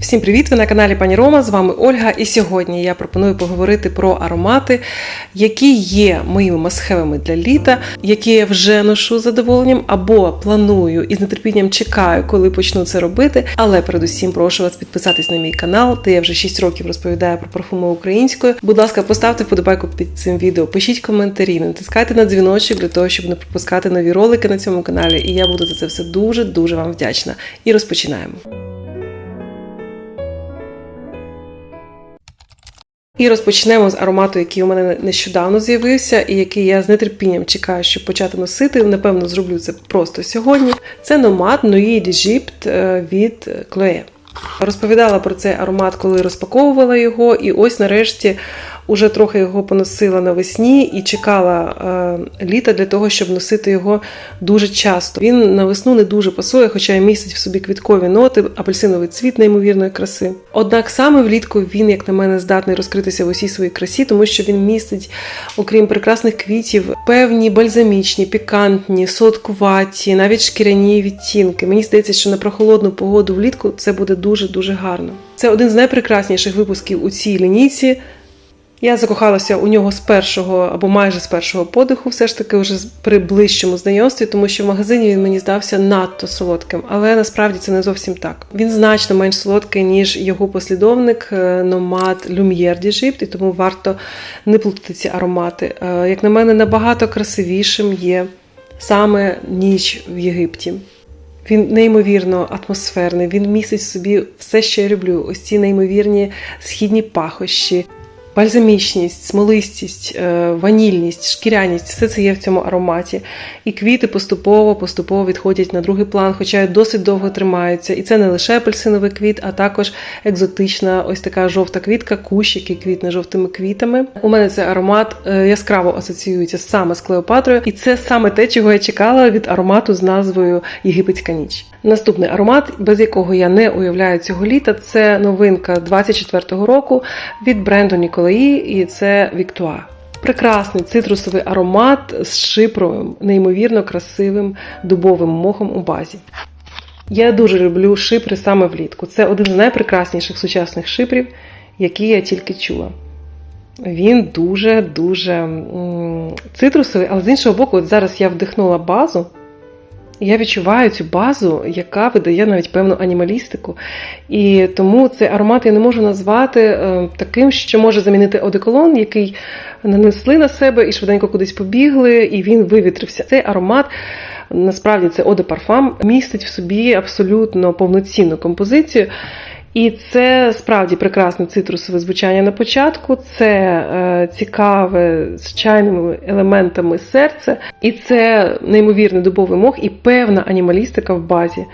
Всім привіт! Ви на каналі Пані Рома. З вами Ольга. І сьогодні я пропоную поговорити про аромати, які є моїми масхевими для літа, які я вже ношу з задоволенням або планую і з нетерпінням чекаю, коли почну це робити. Але передусім прошу вас підписатись на мій канал, де я вже 6 років розповідаю про парфуми українською. Будь ласка, поставте вподобайку під цим відео, пишіть коментарі, натискайте на дзвіночок для того, щоб не пропускати нові ролики на цьому каналі. І я буду за це все дуже дуже вам вдячна. І розпочинаємо. І розпочнемо з аромату, який у мене нещодавно з'явився, і який я з нетерпінням чекаю, щоб почати носити. Напевно, зроблю це просто сьогодні. Це номад Nuit d'Egypte від Chloé. Розповідала про цей аромат, коли розпаковувала його, і ось нарешті уже трохи його поносила навесні і чекала е, літа для того, щоб носити його дуже часто. Він на весну не дуже пасує, хоча й містить в собі квіткові ноти, апельсиновий цвіт неймовірної краси. Однак саме влітку він, як на мене, здатний розкритися в усій своїй красі, тому що він містить, окрім прекрасних квітів, певні бальзамічні, пікантні, солодкуваті, навіть шкіряні відтінки. Мені здається, що на прохолодну погоду влітку це буде дуже дуже гарно. Це один з найпрекрасніших випусків у цій лінійці. Я закохалася у нього з першого або майже з першого подиху, все ж таки вже при ближчому знайомстві, тому що в магазині він мені здався надто солодким, але насправді це не зовсім так. Він значно менш солодкий, ніж його послідовник Номад Люм'єр d'Egypte, і тому варто не плутати ці аромати. Як на мене, набагато красивішим є саме ніч в Єгипті. Він неймовірно атмосферний, він містить в собі все, що я люблю. Ось ці неймовірні східні пахощі, бальзамічність, смолистість, е, ванільність, шкіряність все це є в цьому ароматі. І квіти поступово поступово відходять на другий план, хоча досить довго тримаються. І це не лише апельсиновий квіт, а також екзотична ось така жовта квітка, кущ, який квітне жовтими квітами. У мене цей аромат е, яскраво асоціюється саме з Клеопатрою, і це саме те, чого я чекала від аромату з назвою Єгипетська ніч. Наступний аромат, без якого я не уявляю цього літа, це новинка 24-го року від бренду Ніколаї, і це Віктуа. Прекрасний цитрусовий аромат з шипровим, неймовірно красивим дубовим мохом у базі. Я дуже люблю шипри саме влітку. Це один з найпрекрасніших сучасних шипрів, які я тільки чула. Він дуже-дуже цитрусовий, але з іншого боку, от зараз я вдихнула базу. Я відчуваю цю базу, яка видає навіть певну анімалістику. І тому цей аромат я не можу назвати е, таким, що може замінити одеколон, який нанесли на себе і швиденько кудись побігли, і він вивітрився. Цей аромат. Насправді це Оде Парфам містить в собі абсолютно повноцінну композицію. І це справді прекрасне цитрусове звучання на початку, це е, цікаве з чайними елементами серце, і це неймовірний дубовий мох і певна анімалістика в базі.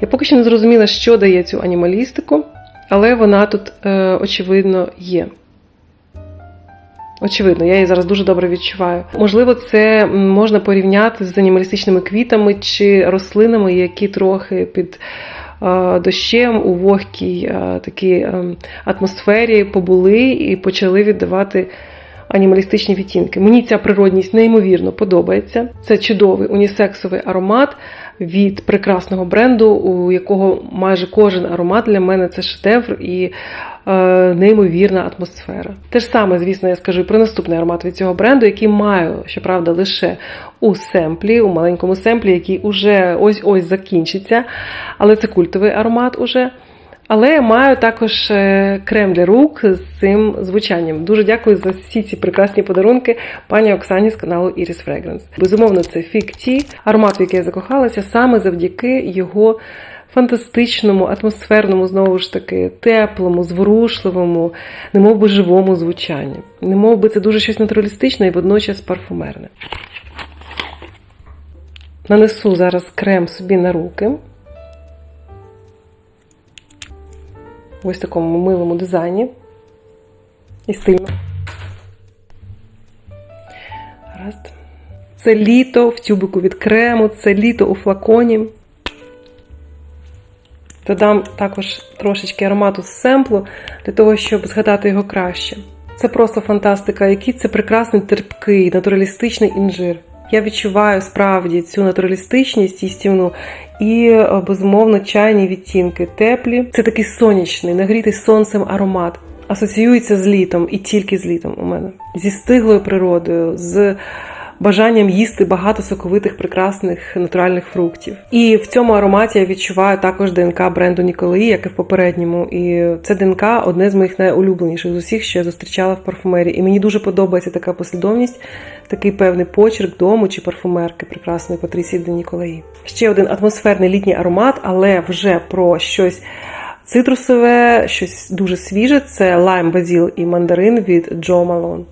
Я поки що не зрозуміла, що дає цю анімалістику, але вона тут, е, очевидно, є. Очевидно, я її зараз дуже добре відчуваю. Можливо, це можна порівняти з анімалістичними квітами чи рослинами, які трохи під дощем у вогкій такій атмосфері побули і почали віддавати анімалістичні відтінки. Мені ця природність неймовірно подобається. Це чудовий унісексовий аромат від прекрасного бренду, у якого майже кожен аромат для мене це шедевр і е, неймовірна атмосфера. Те ж саме, звісно, я скажу про наступний аромат від цього бренду, який маю, щоправда, лише у семплі, у маленькому семплі, який уже ось-ось закінчиться. Але це культовий аромат уже. Але я маю також е, крем для рук з цим звучанням. Дуже дякую за всі ці прекрасні подарунки пані Оксані з каналу Iris Fragrance. Безумовно, це фікті, аромат, в який я закохалася, саме завдяки його фантастичному, атмосферному, знову ж таки, теплому, зворушливому, немов би живому звучанню. Немов би це дуже щось натуралістичне і водночас парфумерне. Нанесу зараз крем собі на руки. В ось такому милому дизайні. І стильно. Гаразд. Це літо в тюбику від крему, це літо у флаконі. Додам також трошечки аромату з семплу, для того, щоб згадати його краще. Це просто фантастика, який це прекрасний терпкий, натуралістичний інжир. Я відчуваю справді цю натуралістичність їстівну і е, безумовно чайні відтінки теплі. Це такий сонячний, нагрітий сонцем аромат. Асоціюється з літом і тільки з літом у мене. Зі стиглою природою, з бажанням їсти багато соковитих, прекрасних натуральних фруктів. І в цьому ароматі я відчуваю також ДНК бренду Ніколаї, як і в попередньому. І це ДНК одне з моїх найулюбленіших з усіх, що я зустрічала в парфумерії. І мені дуже подобається така послідовність, такий певний почерк дому чи парфумерки прекрасної Патрісії де Ніколаї. Ще один атмосферний літній аромат, але вже про щось. Цитрусове, щось дуже свіже це лайм, базіл і мандарин від Джо Малон.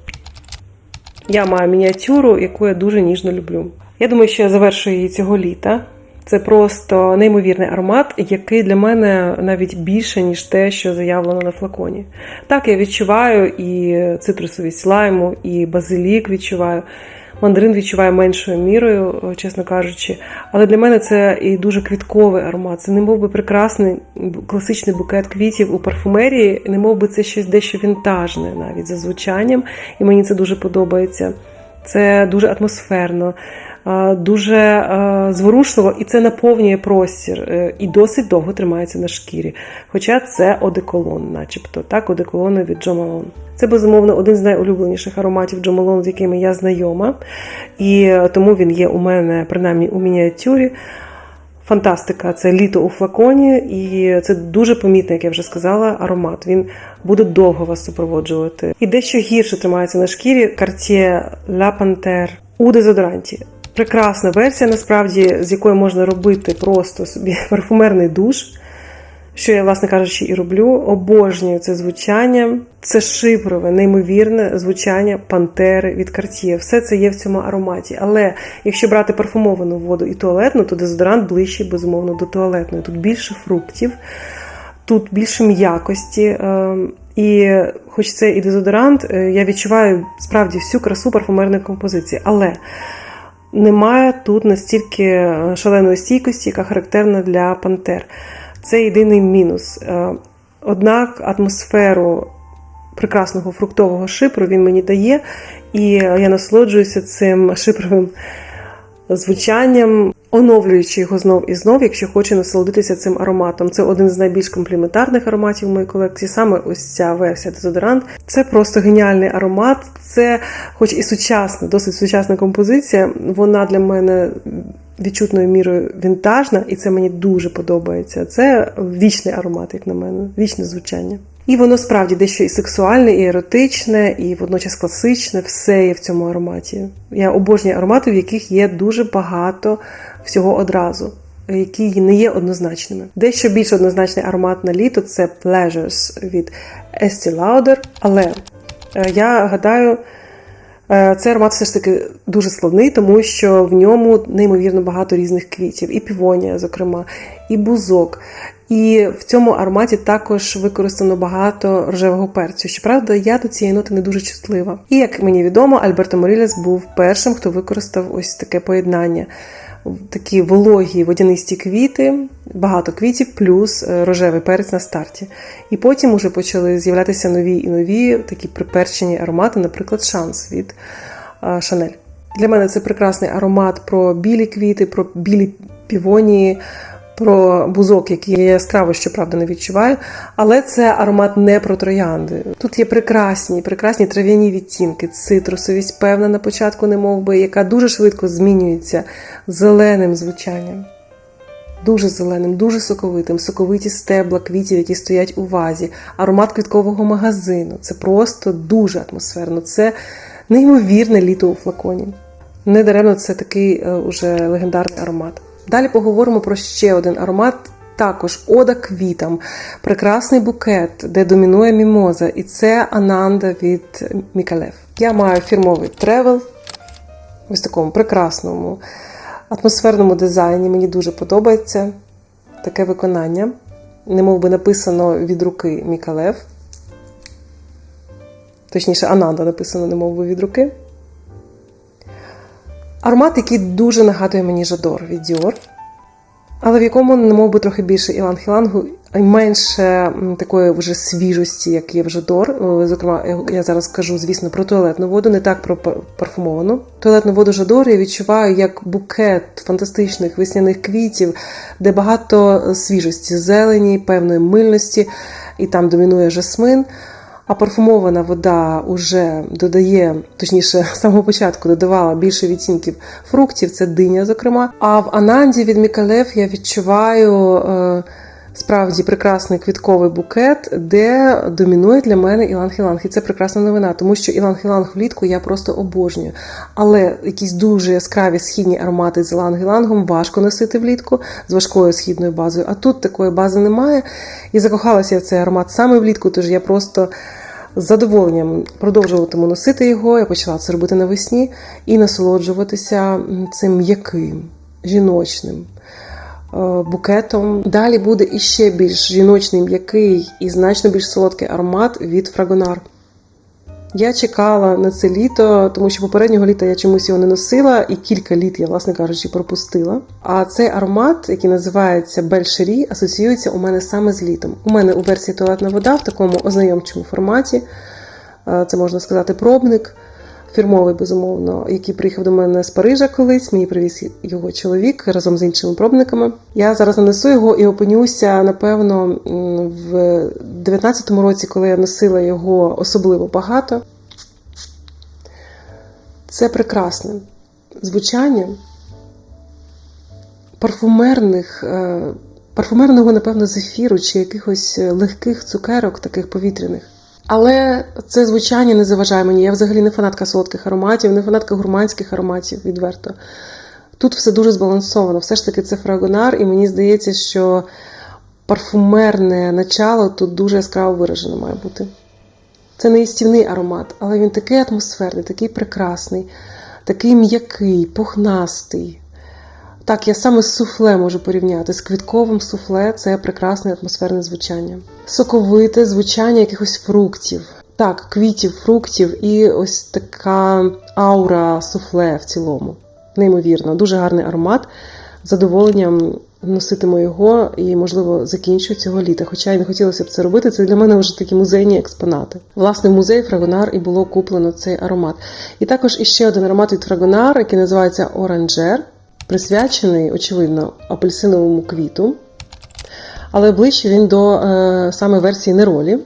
Я маю мініатюру, яку я дуже ніжно люблю. Я думаю, що я завершую її цього літа. Це просто неймовірний аромат, який для мене навіть більше, ніж те, що заявлено на флаконі. Так, я відчуваю і цитрусовість лайму, і базилік відчуваю. Мандарин відчуваю меншою мірою, чесно кажучи. Але для мене це і дуже квітковий аромат. Це не мов би прекрасний класичний букет квітів у парфумерії, не мов би це щось дещо вінтажне навіть за звучанням, і мені це дуже подобається. Це дуже атмосферно, дуже зворушливо, і це наповнює простір е, і досить довго тримається на шкірі. Хоча це одеколон, начебто, так, одеколони від Джо Малон. Це безумовно один з найулюбленіших ароматів Джо Малон, з якими я знайома, і тому він є у мене принаймні у мініатюрі. Фантастика, це літо у флаконі, і це дуже помітний, як я вже сказала, аромат. Він буде довго вас супроводжувати. І дещо гірше тримається на шкірі Cartier La Panthère у дезодоранті. Прекрасна версія, насправді, з якої можна робити просто собі парфумерний душ. Що я, власне кажучи, і роблю. Обожнюю це звучання. Це шипрове, неймовірне звучання пантери від Cartier. Все це є в цьому ароматі. Але якщо брати парфумовану воду і туалетну, то дезодорант ближче, безумовно, до туалетної. Тут більше фруктів, тут більше м'якості. І хоч це і дезодорант, я відчуваю справді всю красу парфумерної композиції. Але немає тут настільки шаленої стійкості, яка характерна для пантер. Це єдиний мінус. Однак атмосферу прекрасного фруктового шипру він мені дає, і я насолоджуюся цим шипровим звучанням, оновлюючи його знов і знов, якщо хочу насолодитися цим ароматом. Це один з найбільш компліментарних ароматів в моїй колекції. Саме ось ця версія дезодорант. Це просто геніальний аромат. Це, хоч і сучасна, досить сучасна композиція, вона для мене. Відчутною мірою вінтажна, і це мені дуже подобається. Це вічний аромат, як на мене, вічне звучання. І воно справді дещо і сексуальне, і еротичне, і водночас класичне, все є в цьому ароматі. Я обожнюю аромати, в яких є дуже багато всього одразу, які не є однозначними. Дещо більш однозначний аромат на літо це Pleasures від Estee Lauder, але я гадаю. Цей аромат все ж таки дуже складний, тому що в ньому неймовірно багато різних квітів, і півонія, зокрема, і бузок. І в цьому ароматі також використано багато рожевого перцю. Щоправда, я до цієї ноти не дуже чутлива. І як мені відомо, Альберто Морілес був першим, хто використав ось таке поєднання. Такі вологі водянисті квіти, багато квітів, плюс рожевий перець на старті. І потім уже почали з'являтися нові і нові такі приперчені аромати, наприклад, шанс від Шанель. Для мене це прекрасний аромат про білі квіти, про білі півонії, про бузок, який я яскраво, щоправда, не відчуваю. Але це аромат не про троянди. Тут є прекрасні, прекрасні трав'яні відтінки, цитрусовість, певна на початку, немов би, яка дуже швидко змінюється зеленим звучанням. Дуже зеленим, дуже соковитим, соковиті стебла квітів, які стоять у вазі, аромат квіткового магазину. Це просто дуже атмосферно. Це неймовірне літо у флаконі. Недаремно це такий уже легендарний аромат. Далі поговоримо про ще один аромат. Також ода квітам, прекрасний букет, де домінує мімоза, і це Ананда від Мікалев. Я маю фірмовий тревел ось такому прекрасному атмосферному дизайні. Мені дуже подобається таке виконання. Немов би написано від руки Мікалев. Точніше, Ананда написано, немов би від руки. Аромат, який дуже нагадує мені Жадор від Dior. але в якому не мов би трохи більше іланг-ілангу і менше такої вже свіжості, як є в Жадор. Е, Зокрема, я- я зараз кажу, звісно, про туалетну воду, не так про парфумовану. Туалетну воду Жадор я відчуваю як букет фантастичних весняних квітів, де багато свіжості, зелені, певної мильності, і там домінує жасмин. А парфумована вода вже додає, точніше, з самого початку додавала більше відтінків фруктів, це диня, зокрема. А в Ананді від Мікалев я відчуваю е, справді прекрасний квітковий букет, де домінує для мене іланг-іланг. І це прекрасна новина, тому що іланг-іланг влітку я просто обожнюю. Але якісь дуже яскраві східні аромати з іланг-ілангом важко носити влітку з важкою східною базою. А тут такої бази немає. І закохалася я в цей аромат саме влітку, тож я просто з задоволенням продовжуватиму носити його. Я почала це робити навесні і насолоджуватися цим м'яким, жіночним е, букетом. Далі буде іще більш жіночний, м'який і значно більш солодкий аромат від Фрагонар. Я чекала на це літо, тому що попереднього літа я чомусь його не носила, і кілька літ я, власне кажучи, пропустила. А цей аромат, який називається Бельшері, асоціюється у мене саме з літом. У мене у версії туалетна вода в такому ознайомчому форматі. Е, Це можна сказати пробник. Фірмовий, безумовно, який приїхав до мене з Парижа колись. Мені привіз його чоловік разом з іншими пробниками. Я зараз нанесу його і опинюся, напевно, в 19-му році, коли я носила його особливо багато. Це прекрасне звучання парфумерних, е, парфумерного, напевно, зефіру чи якихось е, легких цукерок, таких повітряних. Але це звучання не заважає мені. Я взагалі не фанатка солодких ароматів, не фанатка гурманських ароматів, відверто. Тут все дуже збалансовано. Все ж таки це фрагонар, і мені здається, що парфумерне начало тут дуже яскраво виражено має бути. Це не істівний аромат, але він такий атмосферний, такий прекрасний, такий м'який, пухнастий. Так, я саме суфле можу порівняти. З квітковим суфле це прекрасне атмосферне звучання. Соковите звучання якихось фруктів. Так, квітів, фруктів і ось така аура суфле в цілому. Неймовірно, дуже гарний аромат. З задоволенням носитиму його і, можливо, закінчу цього літа. Хоча й не хотілося б це робити. Це для мене вже такі музейні експонати. Власне, в музей Фрагонар і було куплено цей аромат. І також іще один аромат від Фрагонар, який називається Оранжер, присвячений, очевидно, апельсиновому квіту. Але ближче він до е, саме версії неролі.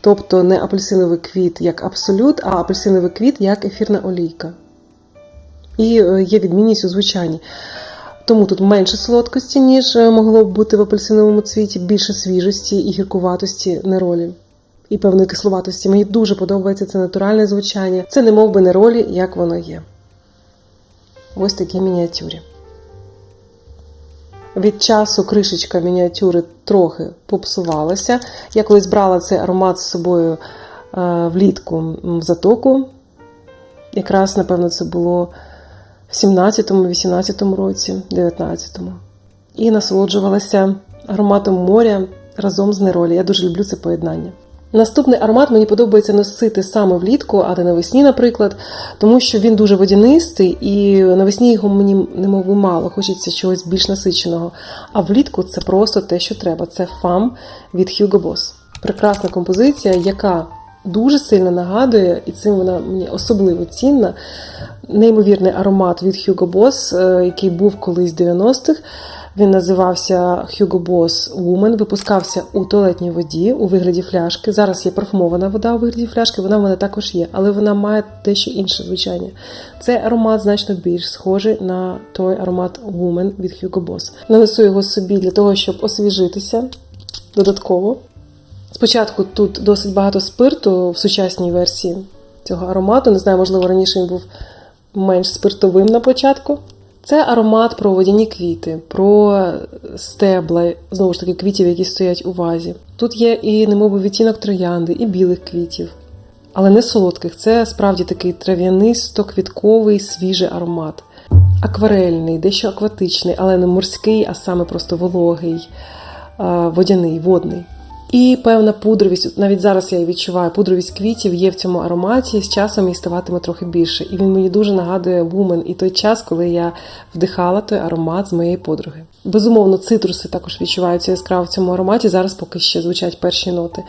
Тобто не апельсиновий квіт як абсолют, а апельсиновий квіт як ефірна олійка. І е, є відмінність у звучанні. Тому тут менше солодкості, ніж е, могло б бути в апельсиновому цвіті, більше свіжості і гіркуватості неролі. І певної кисловатості. Мені дуже подобається це натуральне звучання. Це не мов би неролі, як воно є. Ось такі мініатюрі. Від часу кришечка мініатюри трохи попсувалася. Я колись брала цей аромат з собою е, влітку в затоку. Якраз, напевно, це було в 17-му, 18-му році, 19-му. І насолоджувалася ароматом моря разом з неролі. Я дуже люблю це поєднання. Наступний аромат мені подобається носити саме влітку, а не навесні, наприклад, тому що він дуже водянистий, і навесні його мені немов би мало, хочеться чогось більш насиченого. А влітку це просто те, що треба. Це фам від Hugo Boss. Прекрасна композиція, яка дуже сильно нагадує, і цим вона мені особливо цінна. Неймовірний аромат від Hugo Boss, е, який був колись в 90-х. Він називався Hugo Boss Woman, випускався у туалетній воді у вигляді фляшки. Зараз є парфумована вода у вигляді фляшки, вона в мене також є, але вона має дещо інше звучання. Цей аромат значно більш схожий на той аромат Woman від Hugo Boss. Нанесу його собі для того, щоб освіжитися додатково. Спочатку тут досить багато спирту в сучасній версії цього аромату. Не знаю, можливо, раніше він був менш спиртовим на початку. Це аромат про водяні квіти, про стебла, знову ж таки, квітів, які стоять у вазі. Тут є і немовби відтінок троянди, і білих квітів, але не солодких. Це справді такий трав'янисто-квітковий свіжий аромат. Акварельний, дещо акватичний, але не морський, а саме просто вологий, водяний, водний. І певна пудровість, навіть зараз я її відчуваю, пудровість квітів є в цьому ароматі. З часом її ставатиме трохи більше. І він мені дуже нагадує Woman і той час, коли я вдихала той аромат з моєї подруги. Безумовно, цитруси також відчуваються яскраво в цьому ароматі. Зараз поки ще звучать перші ноти.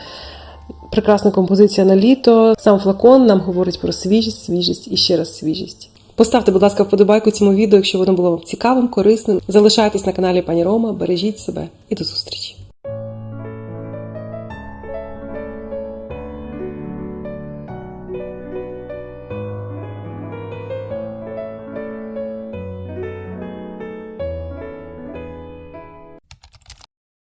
Прекрасна композиція на літо. Сам флакон нам говорить про свіжість, свіжість і ще раз свіжість. Поставте, будь ласка, вподобайку цьому відео, якщо воно було вам цікавим, корисним. Залишайтесь на каналі Пані Рома, бережіть себе і до зустрічі!